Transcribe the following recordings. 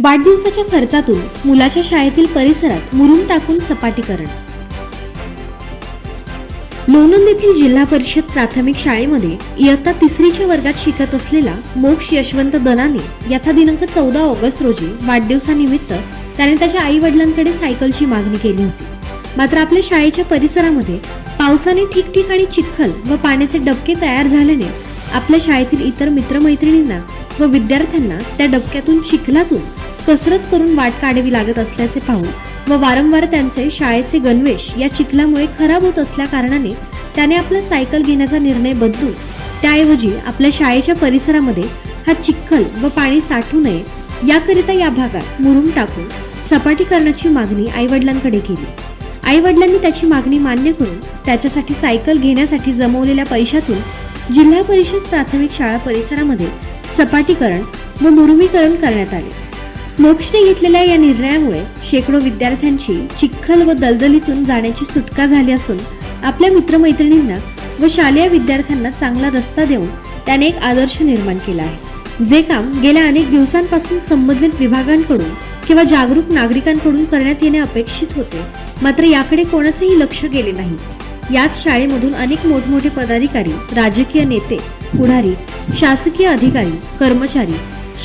वाढदिवसाच्या खर्चातून मुलाच्या शाळेतील परिसरात मुरुम टाकून सपाटीकरण. लोणंद येथील जिल्हा परिषद प्राथमिक शाळेमध्ये इयत्ता तिसरीच्या वर्गात शिकत असलेला मोक्ष यशवंत दनाने याचा दिनांक चौदा ऑगस्ट रोजी वाढदिवसानिमित्त त्याने त्याच्या आई वडिलांकडे सायकलची मागणी केली होती. मात्र आपल्या शाळेच्या परिसरामध्ये पावसाने ठिकठिकाणी चिखल व पाण्याचे डबके तयार झाल्याने आपल्या शाळेतील इतर मित्रमैत्रिणींना व विद्यार्थ्यांना त्या डबक्यातून चिखलातून कसरत करून वाट काढावी लागत असल्याचे पाहून व वारंवार त्यांचे शाळेचे गणवेश या चिखलामुळे खराब होत असल्याकारणाने त्याने आपला सायकल घेण्याचा निर्णय बदलून त्याऐवजी आपल्या शाळेच्या परिसरामध्ये हा चिखल व पाणी साठू नये याकरिता या भागात मुरुम टाकून सपाटीकरणाची मागणी आईवडिलांकडे केली. आईवडिलांनी त्याची मागणी मान्य करून त्याच्यासाठी सायकल घेण्यासाठी जमवलेल्या पैशातून जिल्हा परिषद प्राथमिक शाळा परिसरामध्ये सपाटीकरण व मुरुमीकरण करण्यात आले. मोक्षने घेतलेल्या या निर्णयामुळे शेकडो विद्यार्थ्यांची चिखल व दलदलीतून जाण्याची सुटका झाली असून आपल्या मित्रमैत्रिणींना व शालेय विद्यार्थ्यांना चांगला रस्ता देऊन त्याने एक आदर्श निर्माण केला आहे. जे काम गेल्या अनेक दिवसांपासून संबंधित विभागांकडून किंवा जागरूक नागरिकांकडून करण्यात येणे अपेक्षित होते. मात्र याकडे कोणाचेही लक्ष गेले नाही. याच शाळेमधून अनेक मोठमोठे पदाधिकारी राजकीय नेते पुढारी शासकीय अधिकारी कर्मचारी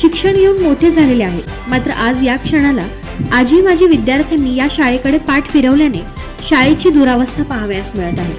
शिक्षण घेऊन मोठे झालेले आहेत. मात्र आज या क्षणाला आजी माजी विद्यार्थ्यांनी या शाळेकडे पाठ फिरवल्याने शाळेची दुरावस्था पाहावयास मिळत आहे.